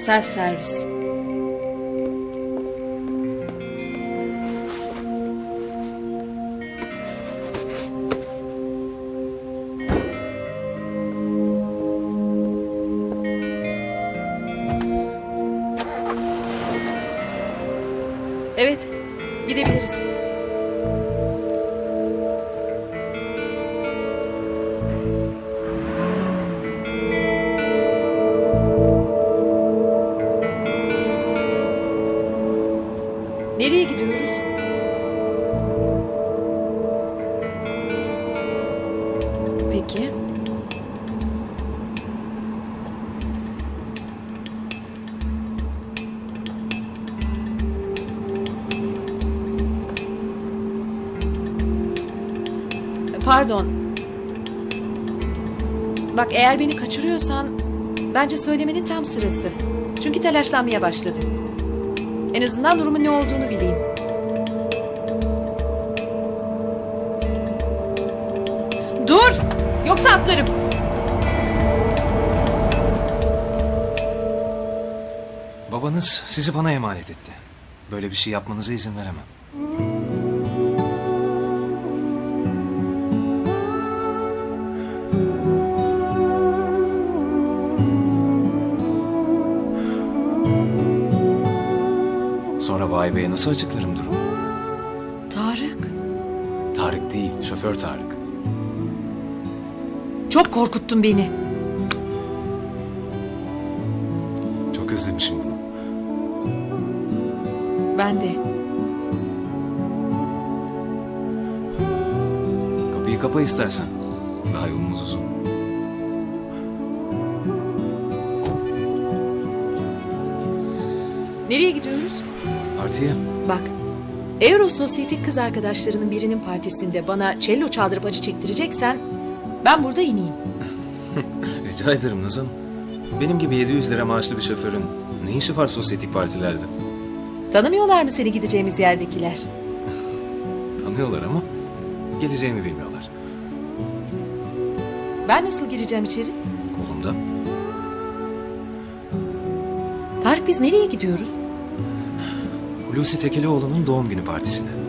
Self servis. Evet, gidebiliriz. Nereye gidiyoruz? Peki. Pardon. Bak eğer beni kaçırıyorsan bence söylemenin tam sırası. Çünkü telaşlanmaya başladım. En azından durumun ne olduğunu bileyim. Dur! Yoksa atlarım. Babanız sizi bana emanet etti. Böyle bir şey yapmanıza izin veremem. Sonra Vay Bey'e nasıl açıklarım durumu? Tarık. Tarık değil, şoför Tarık. Çok korkuttun beni. Çok özlemişim bunu. Ben de. Kapıyı kapa istersen. Daha yolumuz uzun. Nereye gidiyoruz? Partiye. Bak. Eğer o sosyetik kız arkadaşlarının birinin partisinde bana cello çaldırıp acı çektireceksen ben burada ineyim. Rica ederim Nazan. Benim gibi 700 lira maaşlı bir şoförün ne işi var sosyetik partilerde? Tanımıyorlar mı seni gideceğimiz yerdekiler? Tanıyorlar ama geleceğimi bilmiyorlar. Ben nasıl gireceğim içeri? Kolumda. Tarık biz nereye gidiyoruz? Hulusi Tekelioğlu'nun doğum günü partisine.